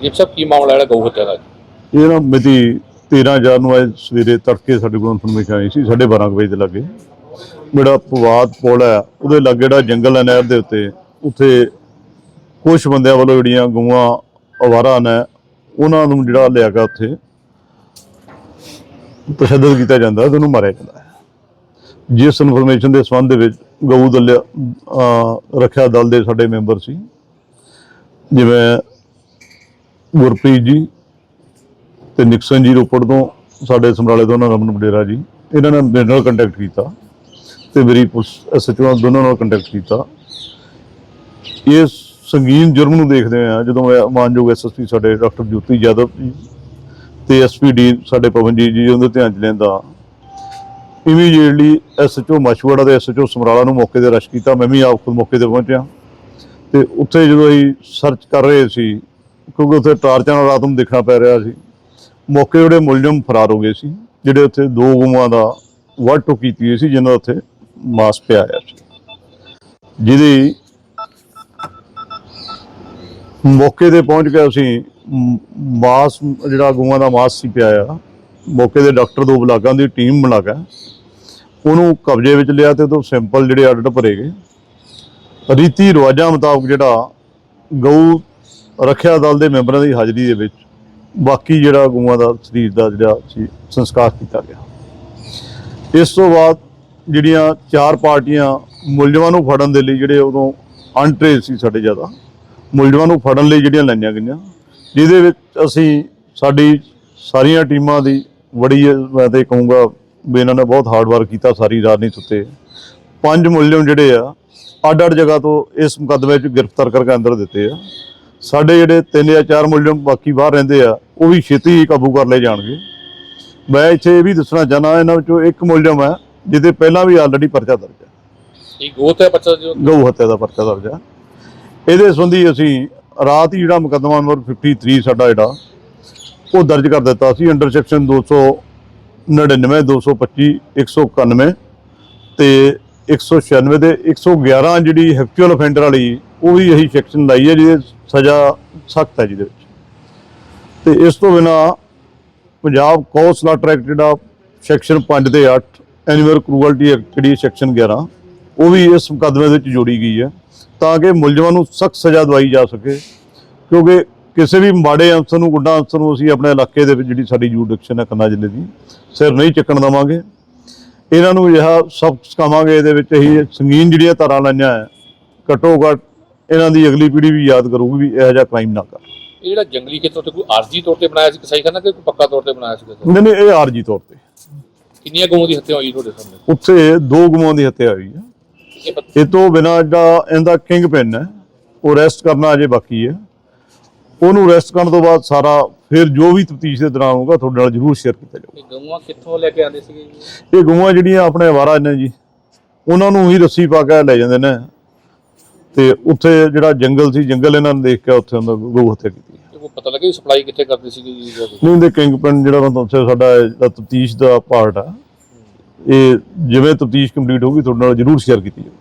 Zip ਸਾਹਿਬ ਕੀ ਮਾਮਲਾ ਜਿਹੜਾ ਗਊ ਹੱਤਿਆ ਦਾ ਇਹ ਨਾ ਮਿਤੀ 13000 ਨੂੰ ਅੱਜ ਸਵੇਰੇ ਤੜਕੇ ਸਾਡੇ ਕੋਲ ਇਨਫੋਰਮੇਸ਼ਨ ਆਈ ਸੀ 12:30 ਵਜੇ ਦੇ ਲੱਗੇ। ਜਿਹੜਾ ਪਵਾਦ ਪੁਲ ਹੈ, ਉਹਦੇ ਲਾਗੇ ਜਿਹੜਾ ਜੰਗਲ ਹੈ ਨਹਿਰ ਦੇ ਉੱਤੇ, ਉੱਥੇ ਕੁਝ ਬੰਦਿਆਂ ਵੱਲੋਂ ਜਿਹੜੀਆਂ ਗਊਆਂ, ਅਵਾਰਾ ਨੇ, ਉਹਨਾਂ ਨੂੰ ਜਿਹੜਾ ਲਿਆ ਕੇ ਉੱਥੇ। ਤਸ਼ੱਦਦ ਕੀਤਾ ਜਾਂਦਾ ਤੇ ਉਹਨੂੰ ਮਾਰਿਆ ਜਾਂਦਾ ਹੈ। ਜਿਸ ਇਨਫੋਰਮੇਸ਼ਨ ਦੇ ਸੰਬੰਧ ਦੇ ਵਿੱਚ ਗਊ ਦਲ ਰੱਖਿਆ ਦਲ ਦੇ ਸਾਡੇ ਮੈਂਬਰ ਸੀ। ਜਿਵੇਂ ਗੁਰਪ੍ਰੀਤ ਜੀ ਤੇ ਨਿਕਸਨ ਜੀ ਰੋਪੜ ਤੋਂ, ਸਾਡੇ ਸਮਰਾਲੇ ਤੋਂ ਉਹਨਾਂ ਰਮਨ ਬਡੇਰਾ ਜੀ। ਇਹਨਾਂ ਨੇ ਮੇਰੇ ਨਾਲ ਕੰਟੈਕਟ ਕੀਤਾ ਤੇ ਮੇਰੀ ਪੁਲਿਸ ਐਸਐਚਓ ਦੋਨਾਂ ਨਾਲ ਕੰਟੈਕਟ ਕੀਤਾ। ਇਸ ਸੰਗੀਨ ਜੁਰਮ ਨੂੰ ਦੇਖਦੇ ਆ, ਜਦੋਂ ਇਹ ਮਾਨਯੋਗ ਐਸਐਸਪੀ ਸਾਡੇ ਡਾਕਟਰ ਜੋਤੀ ਯਾਦਵ ਜੀ ਤੇ ਐਸਪੀਡੀ ਸਾਡੇ ਪਵਨਜੀਤ ਜੀ ਉਹਦੇ ਧਿਆਨ ਚ ਲੈਂਦਾ। ਇਮੀਡੀਏਟਲੀ ਐਸਐਚਓ ਮਸ਼ਵੜਾ ਤੇ ਐਸਐਚਓ ਸਮਰਾਲਾ ਨੂੰ ਮੌਕੇ ਤੇ ਰਸ਼ ਕੀਤਾ। ਮੈਂ ਵੀ ਆਪ ਖੁਦ ਮੌਕੇ ਤੇ ਪਹੁੰਚਿਆ। ਤੇ ਉੱਥੇ ਜਦੋਂ ਅਸੀਂ ਸਰਚ ਕਰ ਰਹੇ ਸੀ ਕਿਉਂਕਿ ਉੱਥੇ ਟਾਰਚਾਂ ਨਾਲ ਰਾਤ ਨੂੰ ਦੇਖਣਾ ਪੈ ਰਿਹਾ ਸੀ। ਮੌਕੇ ਜਿਹੜੇ ਮੁਲਜ਼ਮ ਫਰਾਰ ਹੋ ਗਏ ਸੀ, ਜਿਹੜੇ ਉੱਥੇ ਦੋ ਗੁਮਾਂ ਦਾ ਵਰਟੋ ਕੀਤੀ ਹੋਈ ਸੀ, ਜਿਨ੍ਹਾਂ ਦਾ ਉੱਥੇ ਮਾਸ ਪਿਆ ਹੋਇਆ ਸੀ। ਜਿਹਦੀ ਮੌਕੇ ਤੇ ਪਹੁੰਚ ਕੇ ਅਸੀਂ ਮਾਸ, ਜਿਹੜਾ ਗਊਆਂ ਦਾ ਮਾਸ ਸੀ ਪਿਆ ਆ, ਮੌਕੇ ਦੇ ਡਾਕਟਰ ਦੋ ਬਲਾਕਾਂ ਦੀ ਟੀਮ ਬਣਾ ਕੇ ਉਹਨੂੰ ਕਬਜ਼ੇ ਵਿੱਚ ਲਿਆ ਤੇ ਉਹ ਸੈਂਪਲ ਜਿਹੜੇ ਆਡਿਟ ਭਰੇ ਗਏ। ਰੀਤੀ ਰਿਵਾਜਾਂ ਮੁਤਾਬਕ ਜਿਹੜਾ ਗਊ ਰੱਖਿਆ ਦਲ ਦੇ ਮੈਂਬਰਾਂ ਦੀ ਹਾਜ਼ਰੀ ਦੇ ਵਿੱਚ ਬਾਕੀ ਜਿਹੜਾ ਗਊਆਂ ਦਾ ਸਰੀਰ ਦਾ ਜਿਹੜਾ ਸੀ, ਸੰਸਕਾਰ ਕੀਤਾ ਗਿਆ। ਇਸ ਤੋਂ ਬਾਅਦ ਜਿਹੜੀਆਂ ਚਾਰ ਪਾਰਟੀਆਂ ਮੁਲਜ਼ਮਾਂ ਨੂੰ ਫੜਨ ਦੇ ਲਈ ਜਿਹੜੇ ਉਦੋਂ ਅਨਟ੍ਰੇਸ ਸੀ ਸਾਡੇ ਜ਼ਿਆਦਾ, ਮੁਲਜ਼ਮਾਂ ਨੂੰ ਫੜਨ ਲਈ ਜਿਹੜੀਆਂ ਲਾਈਆਂ ਗਈਆਂ, ਜਿਹਦੇ ਵਿੱਚ ਅਸੀਂ ਸਾਡੀ ਸਾਰੀਆਂ ਟੀਮਾਂ ਦੀ ਬੜੀ, ਮੈਂ ਤੇ ਕਹੂੰਗਾ ਵੀ ਇਹਨਾਂ ਨੇ ਬਹੁਤ ਹਾਰਡ ਵਰਕ ਕੀਤਾ ਸਾਰੀ ਰਾਤ ਨਹੀਂ ਸੁੱਤੇ ਪੰਜ ਮੁਲਜ਼ਮ ਜਿਹੜੇ ਆ ਅੱਡ ਅੱਡ ਜਗ੍ਹਾ ਤੋਂ ਇਸ ਮੁਕੱਦਮੇ 'ਚ ਗ੍ਰਿਫਤਾਰ ਕਰਕੇ ਅੰਦਰ ਦਿੱਤੇ ਆ। ਸਾਡੇ ਜਿਹੜੇ ਤਿੰਨ ਜਾਂ ਚਾਰ ਮੁਲਜ਼ਮ ਬਾਕੀ ਬਾਹਰ ਰਹਿੰਦੇ ਆ ਉਹ ਵੀ ਛੇਤੀ ਹੀ ਕਾਬੂ ਕਰ ਲਏ ਜਾਣਗੇ। ਮੈਂ ਇੱਥੇ ਇਹ ਵੀ ਦੱਸਣਾ ਚਾਹਨਾ ਇਹਨਾਂ ਵਿੱਚੋਂ ਇੱਕ ਮੁਲਜ਼ਮ ਹੈ ਜਿਹਦੇ ਪਹਿਲਾਂ ਵੀ ਆਲਰੇਡੀ ਪਰਚਾ ਦਰਜ ਹੈ। ਇਹ ਗਊ ਹੱਤਿਆ ਬੱਚਾ ਜੋ ਗਊ ਹੱਤਿਆ ਦਾ ਪਰਚਾ ਦਰਜ ਹੈ। ਇਹਦੇ ਸੰਬੰਧੀ ਅਸੀਂ ਰਾਤ ਹੀ ਜਿਹੜਾ ਮੁਕੱਦਮਾ ਨੰਬਰ 53 ਸਾਡਾ ਜਿਹੜਾ ਉਹ ਦਰਜ ਕਰ ਦਿੱਤਾ ਸੀ ਅੰਡਰ ਸੈਕਸ਼ਨ 299 225 191 ਤੇ 196 ਦੇ 111 ਜਿਹੜੀ ਹੈਕਚੁਅਲ ਅਫੈਂਡਰ ਵਾਲੀ ਉਹ ਵੀ ਇਹੀ ਸੈਕਸ਼ਨ ਲਾਈ ਹੈ ਜਿਹਦੇ ਸਜ਼ਾ ਸਖਤ ਹੈ ਜਿਹਦੇ ਵਿੱਚ। ਤੇ ਇਸ ਤੋਂ ਬਿਨਾ ਪੰਜਾਬ ਕੌਸ ਸਲਾਟਰ ਜਿਹੜਾ ਸੈਕਸ਼ਨ 5 ਤੇ 8 ਐਨੀਮਲ ਕਰੂਅਲਟੀ ਐਕਟ ਜਿਹੜੀ ਸੈਕਸ਼ਨ 11 ਉਹ ਵੀ ਇਸ ਮੁਕੱਦਮੇ ਦੇ ਵਿੱਚ ਜੋੜੀ ਗਈ ਹੈ ਤਾਂ ਕਿ ਮੁਲਜ਼ਮਾਂ ਨੂੰ ਸਖਤ ਸਜ਼ਾ ਦਵਾਈ ਜਾ ਸਕੇ, ਕਿਉਂਕਿ ਕਿਸੇ ਵੀ ਮਾੜੇ ਅਨਸਰ ਨੂੰ, ਗੁੱਡਾ ਅਨਸਰ ਨੂੰ ਅਸੀਂ ਆਪਣੇ ਇਲਾਕੇ ਦੇ ਵਿੱਚ ਜਿਹੜੀ ਸਾਡੀ ਜੂਡਿਕਸ਼ਨ ਹੈ ਕੰਨਾ ਜ਼ਿਲ੍ਹੇ ਦੀ, ਸਿਰ ਨਹੀਂ ਚੱਕਣ ਦਵਾਂਗੇ। ਇਹਨਾਂ ਨੂੰ ਇਹ ਸਖ਼ਤ ਸਿਖਾਵਾਂਗੇ, ਇਹਦੇ ਵਿੱਚ ਅਸੀਂ ਸੰਗੀਨ ਜਿਹੜੀਆਂ ਧਾਰਾਂ ਲਾਈਆਂ ਹੈ, ਘੱਟੋ ਘੱਟ ਇਹਨਾਂ ਦੀ ਅਗਲੀ ਪੀੜ੍ਹੀ ਵੀ ਯਾਦ ਕਰੂਗੀ ਵੀ ਇਹੋ ਜਿਹਾ ਕ੍ਰਾਈਮ ਨਾ ਕਰ। ਇਹ ਜਿਹੜਾ ਜੰਗਲੀ ਖੇਤਰ ਤੇ ਕੋਈ ਆਰਜੀ ਤੌਰ ਤੇ ਬਣਾਇਆ ਸੀ ਕਸਾਈ ਖਾਨਾ ਕਿ ਕੋਈ ਪੱਕਾ ਤੌਰ ਤੇ ਬਣਾਇਆ ਸੀ ਨਹੀਂ ਨਹੀਂ ਇਹ ਆਰਜੀ ਤੌਰ ਤੇ। ਕਿੰਨੀਆਂ ਗਊਆਂ ਦੀ ਹੱਤਿਆ ਹੋਈ ਤੁਹਾਡੇ ਸਾਹਮਣੇ? ਉੱਥੇ ਦੋ ਗੁਮਾਂ ਦੀ ਹੱਤਿਆ ਹੋਈ ਹੈ। ਇਹ ਪਤ- ਇਹ ਤੋਂ ਬਿਨਾ ਜਿਹੜਾ ਇਹਦਾ ਕਿੰਗ ਪਿਨ ਹੈ ਉਹ ਰੈਸਟ ਕਰਨਾ ਅਜੇ ਬਾਕੀ ਹੈ। ਉਹਨੂੰ ਰੈਸਟ ਕਰਨ ਤੋਂ ਬਾਅਦ ਸਾਰਾ ਫਿਰ ਜੋ ਵੀ ਤਫਤੀਸ਼ ਦੇ ਦੌਰਾਨ ਹੋਊਗਾ ਤੁਹਾਡੇ ਨਾਲ ਜ਼ਰੂਰ ਸ਼ੇਅਰ ਕੀਤਾ ਜਾਊਗਾ। ਇਹ ਗਊਆਂ ਕਿੱਥੋਂ ਲੈ ਕੇ ਆਉਂਦੇ ਸੀਗੇ ਜੀ? ਇਹ ਗਊਆਂ ਜਿਹੜੀਆਂ ਆਪਣੇ ਨੇ ਜੀ ਉਹਨਾਂ ਨੂੰ ਹੀ ਰੱਸੀ ਪਾ ਕੇ ਲੈ ਜਾਂਦੇ ਨੇ। ਤੇ ਉੱਥੇ ਜਿਹੜਾ ਜੰਗਲ ਸੀ ਜੰਗਲ ਇਹਨਾਂ ਨੇ ਦੇਖ ਕੇ ਉੱਥੇ ਉਹਨਾਂ ਗਊ ਹੱਤਿਆ ਕੀਤੀ ਕੋਈ ਪਤਾ ਲੱਗਿਆ ਸਪਲਾਈ ਕਿੱਥੇ ਕਰਦੇ ਸੀਗੇ ਜੀ? ਨਹੀਂ ਦੇ ਕਿੰਗ ਪਿਨ ਜਿਹੜਾ ਤੁਹਾਨੂੰ ਦੱਸਿਆ ਸਾਡਾ ਜਿਹੜਾ ਤਫਤੀਸ਼ ਦਾ ਪਾਰਟ ਆ ਇਹ ਜਿਵੇਂ ਤਫਤੀਸ਼ ਕੰਪਲੀਟ ਹੋਊਗੀ ਤੁਹਾਡੇ ਨਾਲ ਜ਼ਰੂਰ ਸ਼ੇਅਰ ਕੀਤੀ ਜਾਊਗੀ